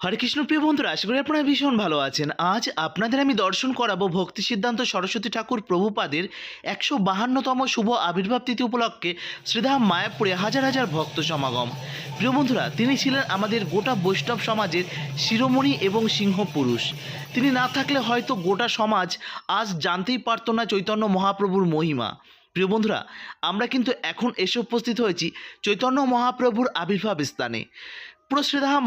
হরে কৃষ্ণ, প্রিয় বন্ধুরা, আশা করি আপনারা ভীষণ ভালো আছেন। আজ আপনাদের আমি দর্শন করাবো ভক্তি সিদ্ধান্ত সরস্বতী ঠাকুর প্রভুপাদের একশো বাহান্নতম শুভ আবির্ভাব তিথি উপলক্ষে শ্রীধাম মায়াপুরে হাজার হাজার ভক্ত সমাগম। প্রিয় বন্ধুরা, তিনি ছিলেন আমাদের গোটা বৈষ্ণব সমাজের শিরোমণি এবং সিংহ পুরুষ। তিনি না থাকলে হয়তো গোটা সমাজ আজ জানতেই পারতো না চৈতন্য মহাপ্রভুর মহিমা। প্রিয় বন্ধুরা, আমরা কিন্তু এখন এসে উপস্থিত হয়েছি চৈতন্য মহাপ্রভুর আবির্ভাব স্থানে। পুরো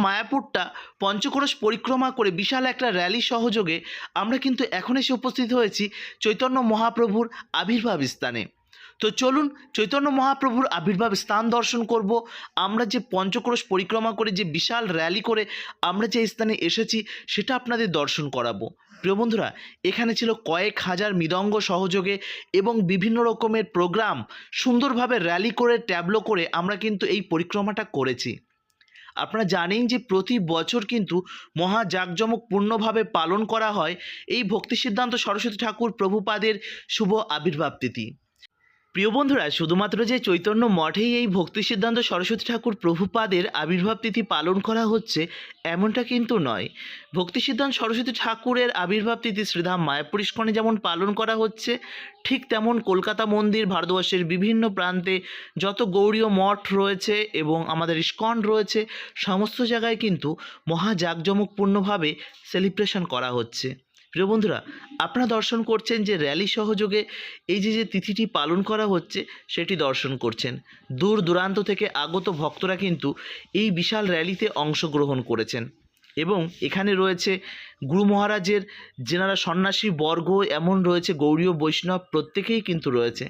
মায়াপুরটা পঞ্চকোরস পরিক্রমা করে বিশাল একটা র্যালি সহযোগে আমরা কিন্তু এখন এসে উপস্থিত হয়েছি চৈতন্য মহাপ্রভুর আবির্ভাব স্থানে। তো চলুন চৈতন্য মহাপ্রভুর আবির্ভাব স্থান দর্শন করব। আমরা যে পঞ্চক্রোশ পরিক্রমা করে যে বিশাল র্যালি করে আমরা যে স্থানে এসেছি সেটা আপনাদের দর্শন করাবো। প্রিয় বন্ধুরা, এখানে ছিল কয়েক হাজার মৃদঙ্গ সহযোগে এবং বিভিন্ন রকমের প্রোগ্রাম সুন্দরভাবে র্যালি করে, ট্যাবলো করে আমরা কিন্তু এই পরিক্রমাটা করেছি। আপনারা জানেন যে প্রতি বছর কিন্তু মহা জাঁকজমকপূর্ণভাবে পালন করা হয়। এই ভক্তি সিদ্ধান্ত সরস্বতী ঠাকুর প্রভুপাদের শুভ আবির্ভাব তিথি। প্রিয় বন্ধুরা, শুধুমাত্র যে চৈতন্য মঠেই এই ভক্তি সিদ্ধান্ত সরস্বতী ঠাকুর প্রভুপাদের আবির্ভাব তিথি পালন করা হচ্ছে, এমনটা কিন্তু নয়। ভক্তি সিদ্ধান্ত সরস্বতী ঠাকুরের আবির্ভাব তিথি শ্রীধাম মায়াপুর ইস্কনে যেমন পালন করা হচ্ছে, ঠিক তেমন কলকাতা মন্দির ভারতবর্ষের বিভিন্ন প্রান্তে যত গৌরীয় মঠ রয়েছে এবং আমাদের ইস্কন রয়েছে, সমস্ত জায়গায় কিন্তু মহা জাঁকজমকপূর্ণভাবে সেলিব্রেশন করা হচ্ছে। প্রিয় বন্ধুরা, আপনারা দর্শন করছেন যে র্যালি সহযোগে এই যে যে তিথিটি পালন করা হচ্ছে, সেটি দর্শন করছেন। দূর দূরান্ত থেকে আগত ভক্তরা কিন্তু এই বিশাল র্যালিতে অংশগ্রহণ করেছেন। এবং এখানে রয়েছে গুরু মহারাজের, যেনারা সন্ন্যাসী বর্গ, এমন রয়েছে গৌরীয় বৈষ্ণব প্রত্যেকেই কিন্তু রয়েছে।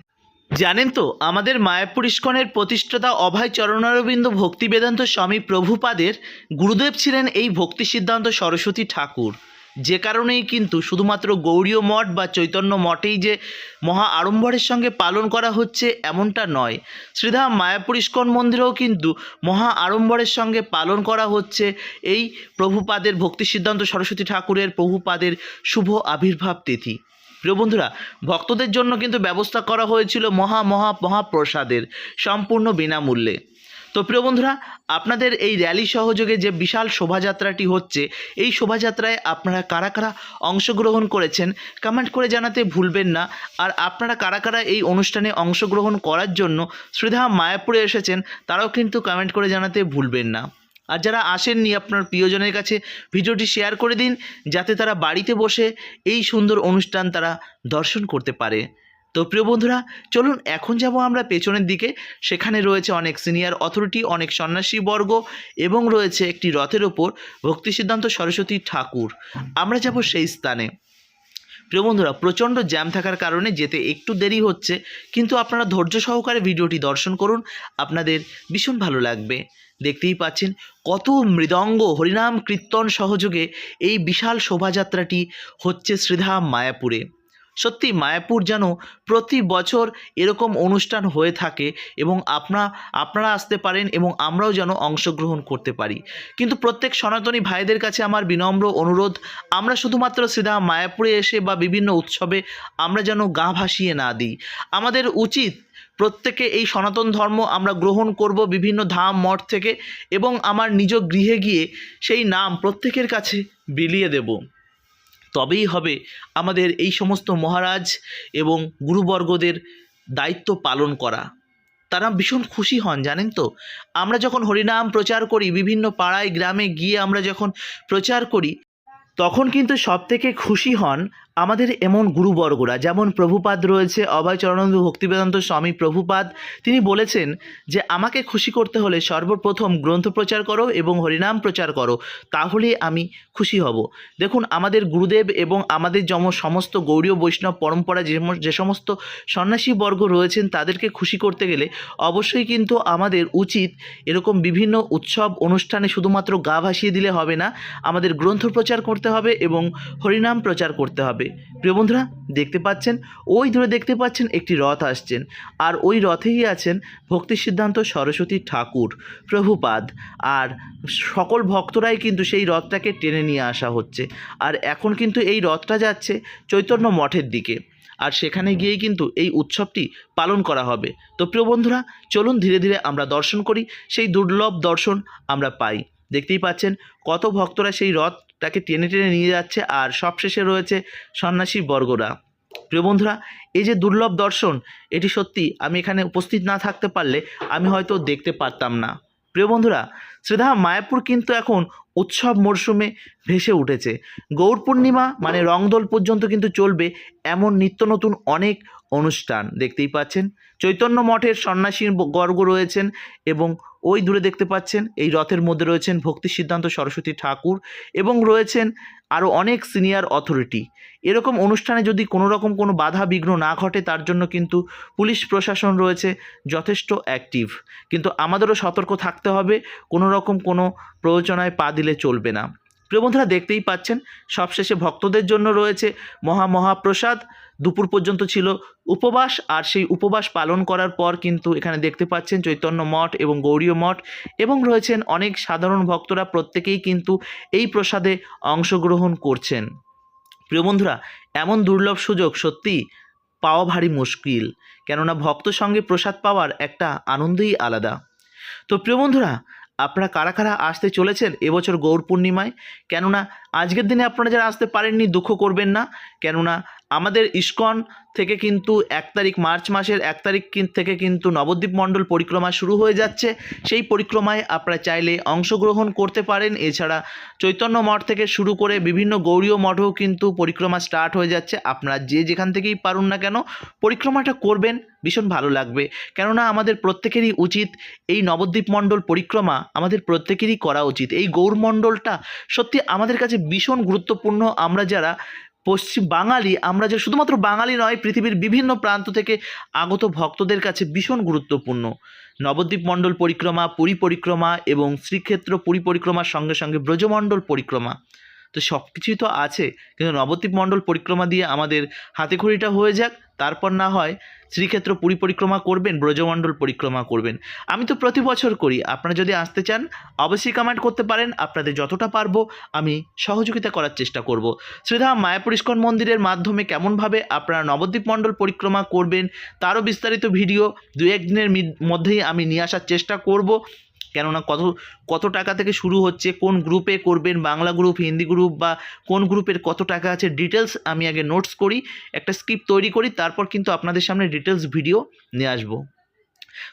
জানেন তো, আমাদের মায়াপুর ইস্কনের প্রতিষ্ঠাতা অভয় চরণারবিন্দ ভক্তি বেদান্ত স্বামী প্রভুপাদের গুরুদেব ছিলেন এই ভক্তি সিদ্ধান্ত সরস্বতী ঠাকুর। যে কারণেই কিন্তু শুধুমাত্র গৌড়ীয় মঠ বা চৈতন্য মঠেই যে মহা আড়ম্বরের সঙ্গে পালন করা হচ্ছে এমনটা নয়। শ্রীধাম মায়াপুর ইস্কন মন্দিরেও কিন্তু মহা আড়ম্বরের সঙ্গে পালন করা হচ্ছে। এই প্রভুপাদের ভক্তি সিদ্ধান্ত সরস্বতী ঠাকুরের প্রভুপাদের শুভ আবির্ভাব তিথি। প্রিয় বন্ধুরা, ভক্তদের জন্য কিন্তু ব্যবস্থা করা হয়েছিল মহা মহা মহাপ্রসাদের সম্পূর্ণ বিনামূল্যে। তো প্রিয় বন্ধুরা, আপনাদের এই র্যালি সহযোগে যে বিশাল শোভাযাত্রাটি হচ্ছে, এই শোভাযাত্রায় আপনারা কারা কারা অংশগ্রহণ করেছেন কমেন্ট করে জানাতে ভুলবেন না। আর আপনারা কারা কারা এই অনুষ্ঠানে অংশগ্রহণ করার জন্য শ্রীধাম মায়াপুরে এসেছেন, তারাও কিন্তু কমেন্ট করে জানাতে ভুলবেন না। আর যারা আসেননি আপনার প্রিয়জনের কাছে, ভিডিওটি শেয়ার করে দিন, যাতে তারা বাড়িতে বসে এই সুন্দর অনুষ্ঠান তারা দর্শন করতে পারে। তো প্রিয় বন্ধুরা, চলুন এখন যাব আমরা পেছনের দিকে। সেখানে রয়েছে অনেক সিনিয়র অথরিটি, অনেক সন্ন্যাসী বর্গ এবং রয়েছে একটি রথের ওপর ভক্তি সিদ্ধান্ত সরস্বতী ঠাকুর। আমরা যাব সেই স্থানে। প্রিয় বন্ধুরা, প্রচণ্ড জ্যাম থাকার কারণে যেতে একটু দেরি হচ্ছে, কিন্তু আপনারা ধৈর্য সহকারে ভিডিওটি দর্শন করুন, আপনাদের ভীষণ ভালো লাগবে। দেখতেই পাচ্ছেন কত মৃদঙ্গ, হরিনাম কীর্তন সহযোগে এই বিশাল শোভাযাত্রাটি হচ্ছে শ্রীধাম মায়াপুরে। সত্যি মায়াপুর যেন প্রতি বছর এরকম অনুষ্ঠান হয়ে থাকে এবং আপনা, আপনারা আসতে পারেন এবং আমরাও যেন অংশগ্রহণ করতে পারি। কিন্তু প্রত্যেক সনাতনী ভাইদের কাছে আমার বিনম্র অনুরোধ, আমরা শুধুমাত্র শ্রীধাম মায়াপুরে এসে বা বিভিন্ন উৎসবে আমরা যেন গা ভাসিয়ে না দিই। আমাদের উচিত প্রত্যেকে এই সনাতন ধর্ম আমরা গ্রহণ করব বিভিন্ন ধাম, মঠ থেকে এবং আমার নিজ গৃহে গিয়ে সেই নাম প্রত্যেকের কাছে বিলিয়ে দেব। তবেই হবে আমাদের এই সমস্ত মহারাজ এবং গুরুবর্গদের দায়িত্ব পালন করা। তারা ভীষণ খুশি হন, জানেন তো? আমরা যখন হরিনাম প্রচার করি, বিভিন্ন পাড়ায়, গ্রামে গিয়ে আমরা যখন প্রচার করি, তখন কিন্তু সবথেকে খুশি হন আমাদের এমন গুরুবর্গরা, যেমন প্রভুপাদ রয়েছে অভয় চরণানন্দ ভক্তিবেদান্ত স্বামী প্রভুপাদ, তিনি বলেছেন যে, আমাকে খুশি করতে হলে সর্বপ্রথম গ্রন্থ প্রচার করো এবং হরিনাম প্রচার করো তাহলে আমি খুশি হব। দেখুন, আমাদের গুরুদেব এবং আমাদের যেম সমস্ত গৌরীয় বৈষ্ণব পরম্পরা যে সমস্ত সন্ন্যাসী বর্গ রয়েছেন, তাদেরকে খুশি করতে গেলে অবশ্যই কিন্তু আমাদের উচিত এরকম বিভিন্ন উৎসব, অনুষ্ঠানে শুধুমাত্র গা ভাসিয়ে দিলে হবে না, আমাদের গ্রন্থ প্রচার করতে হবে এবং হরিনাম প্রচার করতে হবে। প্রিয় বন্ধুরা, দেখতে পাচ্ছেন, ওই দূরে দেখতে পাচ্ছেন একটি রথ আসছেন। আর ওই রথেই আছেন ভক্তি সিদ্ধান্ত সরস্বতী ঠাকুর, প্রভুপাদ। আর সকল ভক্তরাই কিন্তু সেই রথটাকে টেনে নিয়ে আসা হচ্ছে। আর এখন কিন্তু এই রথটা যাচ্ছে চৈতন্য মঠের দিকে। আর সেখানে গিয়েই কিন্তু এই উৎসবটি পালন করা হবে। তো প্রিয় বন্ধুরা, চলুন ধীরে ধীরে আমরা দর্শন করি। সেই দুর্লভ দর্শন আমরা পাই। দেখতেই পাচ্ছেন, কত ভক্তরা সেই রথটাকে টেনে টেনে নিয়ে যাচ্ছে আর সবশেষে রয়েছে সন্ন্যাসী বর্গরা প্রিয় বন্ধুরা, এই যে দুর্লভ দর্শন, এটি সত্যি আমি এখানে উপস্থিত না থাকতে পারলে আমি হয়তো দেখতে পারতাম না। প্রিয় বন্ধুরা, শ্রীধাম মায়াপুর কিন্তু এখন উৎসব মরশুমে ভেসে উঠেছে। গৌর পূর্ণিমা মানে রংদোল পর্যন্ত কিন্তু চলবে এমন নিত্য নতুন অনেক অনুষ্ঠান। দেখতেই পাচ্ছেন, চৈতন্য মঠের সন্ন্যাসী গর্গ রয়েছেন এবং ওই দূরে দেখতে পাচ্ছেন, এই রথের মধ্যে রয়েছেন ভক্তি সিদ্ধান্ত সরস্বতী ঠাকুর এবং রয়েছেন আরও অনেক সিনিয়র অথরিটি। এরকম অনুষ্ঠানে যদি কোনো রকম কোনো বাধা বিঘ্ন না ঘটে, তার জন্য কিন্তু পুলিশ প্রশাসন রয়েছে যথেষ্ট অ্যাক্টিভ কিন্তু আমাদেরও সতর্ক থাকতে হবে, কোনো রকম কোনো প্রয়োজনায় পা দিলে চলবে না। প্রিয় বন্ধুরা, দেখতেই পাচ্ছেন, সবশেষে ভক্তদের জন্য রয়েছে মহা মহাপ্রসাদ। দুপুর পর্যন্ত ছিল উপবাস, আর সেই উপবাস পালন করার পর কিন্তু এখানে দেখতে পাচ্ছেন চৈতন্য মঠ এবং গৌরীয় মঠ, এবং রয়েছেন অনেক সাধারণ ভক্তরা প্রত্যেকেই কিন্তু এই প্রসাদে অংশগ্রহণ করছেন। প্রিয় বন্ধুরা, এমন দুর্লভ সুযোগ সত্যি পাওয়া ভারী মুশকিল, কেননা ভক্ত সঙ্গে প্রসাদ পাওয়ার একটা আনন্দই আলাদা। তো প্রিয় বন্ধুরা আপনারা কারা কারা আসতে চলেছেন এবছর গৌর পূর্ণিমায়? কেননা আজকের দিনে আপনারা যারা আসতে পারেননি, দুঃখ করবেন না। কেননা আমাদের ইস্কন থেকে কিন্তু এক তারিখ মার্চ মাসের এক তারিখ থেকে কিন্তু নবদ্বীপ মণ্ডল পরিক্রমা শুরু হয়ে যাচ্ছে। সেই পরিক্রমায় আপনারা চাইলে অংশগ্রহণ করতে পারেন। এছাড়া চৈতন্য মঠ থেকে শুরু করে বিভিন্ন গৌরীয় মঠেও কিন্তু পরিক্রমা স্টার্ট হয়ে যাচ্ছে। আপনারা যে যেখান থেকেই পারুন না কেন, পরিক্রমাটা করবেন, ভীষণ ভালো লাগবে। কেননা আমাদের প্রত্যেকেরই উচিত এই নবদ্বীপ মণ্ডল পরিক্রমা আমাদের প্রত্যেকেরই করা উচিত। এই গৌর মণ্ডলটা সত্যি আমাদের কাছে ভীষণ গুরুত্বপূর্ণ। আমরা যারা পশ্চিম বাঙালি, আমরা যে শুধুমাত্র বাঙালি নয়, পৃথিবীর বিভিন্ন প্রান্ত থেকে আগত ভক্তদের কাছে ভীষণ গুরুত্বপূর্ণ। নবদ্বীপ মণ্ডল পরিক্রমা, পুরী পরিক্রমা এবং শ্রীক্ষেত্র পুরী পরিক্রমার সঙ্গে সঙ্গে ব্রজমণ্ডল পরিক্রমা। তো সব কিছুই তো আছে, কিন্তু নবদ্বীপ মণ্ডল পরিক্রমা দিয়ে আমাদের হাতেখড়িটা হয়ে যাক, তারপর না হয় শ্রীক্ষেত্র পুরী পরিক্রমা করবেন, ব্রজমণ্ডল পরিক্রমা করবেন। আমি তো প্রতি বছর করি, আপনারা যদি আসতে চান, অবশ্যই কমেন্ট করতে পারেন, আপনাদের যতটা পারব আমি সহযোগিতা করার চেষ্টা করব। শ্রীধাম মায়াপুর ইস্কন মন্দিরের মাধ্যমে কেমনভাবে আপনারা নবদ্বীপ মণ্ডল পরিক্রমা করবেন, তারও বিস্তারিত ভিডিও দু একদিনের মধ্যেই আমি নিয়ে আসার চেষ্টা করব। কেননা কত কত টাকা থেকে শুরু হচ্ছে, কোন গ্রুপে করবেন, বাংলা গ্রুপ হিন্দি গ্রুপ বা কোন গ্রুপের কত টাকা আছে ডিটেলস আমি আগে নোটস করি, একটা স্ক্রিপ্ট তৈরি করি, তারপর কিন্তু আপনাদের সামনে ডিটেলস ভিডিও নিয়ে আসব।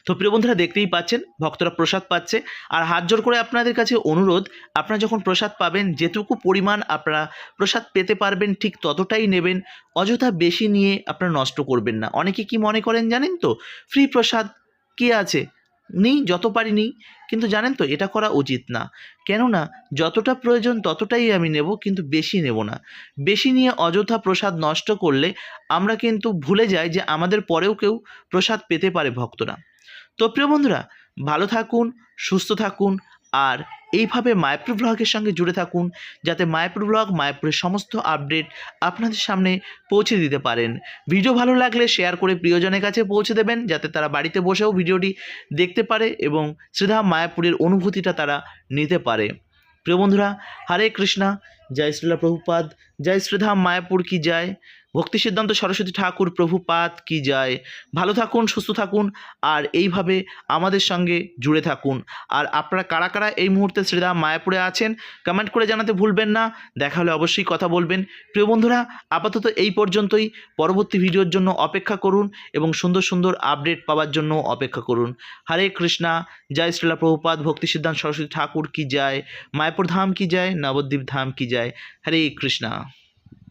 তো প্রিয় বন্ধুরা, দেখতেই পাচ্ছেন, ভক্তরা প্রসাদ পাচ্ছে। আর হাত জোর করে আপনাদের কাছে অনুরোধ, আপনারা যখন প্রসাদ পাবেন, যেটুকু পরিমাণ আপনারা প্রসাদ পেতে পারবেন, ঠিক ততটাই নেবেন, অযথা বেশি নিয়ে আপনারা নষ্ট করবেন না। অনেকে কি মনে করেন জানেন তো? ফ্রি প্রসাদ কি আছে? নিই, যত পারি নিই। কিন্তু জানেন তো, এটা করা উচিত না। কেননা, যতটা প্রয়োজন ততটাই আমি নেব, কিন্তু বেশি নেব না। বেশি নিয়ে অযথা প্রসাদ নষ্ট করলে আমরা কিন্তু ভুলে যাই যে আমাদের পরেও কেউ প্রসাদ পেতে পারে ভক্তরা। তো প্রিয় বন্ধুরা, ভালো থাকুন, সুস্থ থাকুন আর এইভাবে মায়াপুর ব্লগের সঙ্গে জুড়ে থাকুন, যাতে মায়াপুর ব্লগ মায়াপুরের সমস্ত আপডেট আপনাদের সামনে পৌঁছে দিতে পারেন। ভিডিও ভালো লাগলে শেয়ার করে প্রিয়জনের কাছে পৌঁছে দেবেন, যাতে তারা বাড়িতে বসেও ভিডিওটি দেখতে পারে এবং শ্রীধা মায়াপুরের অনুভূতিটা তারা নিতে পারে। প্রিয় বন্ধুরা, হরে কৃষ্ণা জয় শ্রীলা প্রভুপাদ, জয় শ্রীধাম মায়াপুর কি যায়? ভক্তি সিদ্ধান্ত সরস্বতী ঠাকুর, প্রভুপাদ কি যায়? ভালো থাকুন, সুস্থ থাকুন, আর এইভাবে আমাদের সঙ্গে জুড়ে থাকুন। আর আপনারা কারা কারা এই মুহূর্তে শ্রীধাম মায়াপুরে আছেন কমেন্ট করে জানাতে ভুলবেন না। দেখা হলে অবশ্যই কথা বলবেন। প্রিয় বন্ধুরা, আপাতত এই পর্যন্তই। পরবর্তী ভিডিওর জন্য অপেক্ষা করুন এবং সুন্দর সুন্দর আপডেট পাওয়ার জন্য অপেক্ষা করুন। হরে কৃষ্ণা, জয় শ্রীলা প্রভুপাদ, ভক্তি সিদ্ধান্ত সরস্বতী ঠাকুর কি যায়? মায়াপুর ধাম কি যায়? নবদ্বীপ ধাম কি যায়। হরে কৃষ্ণা।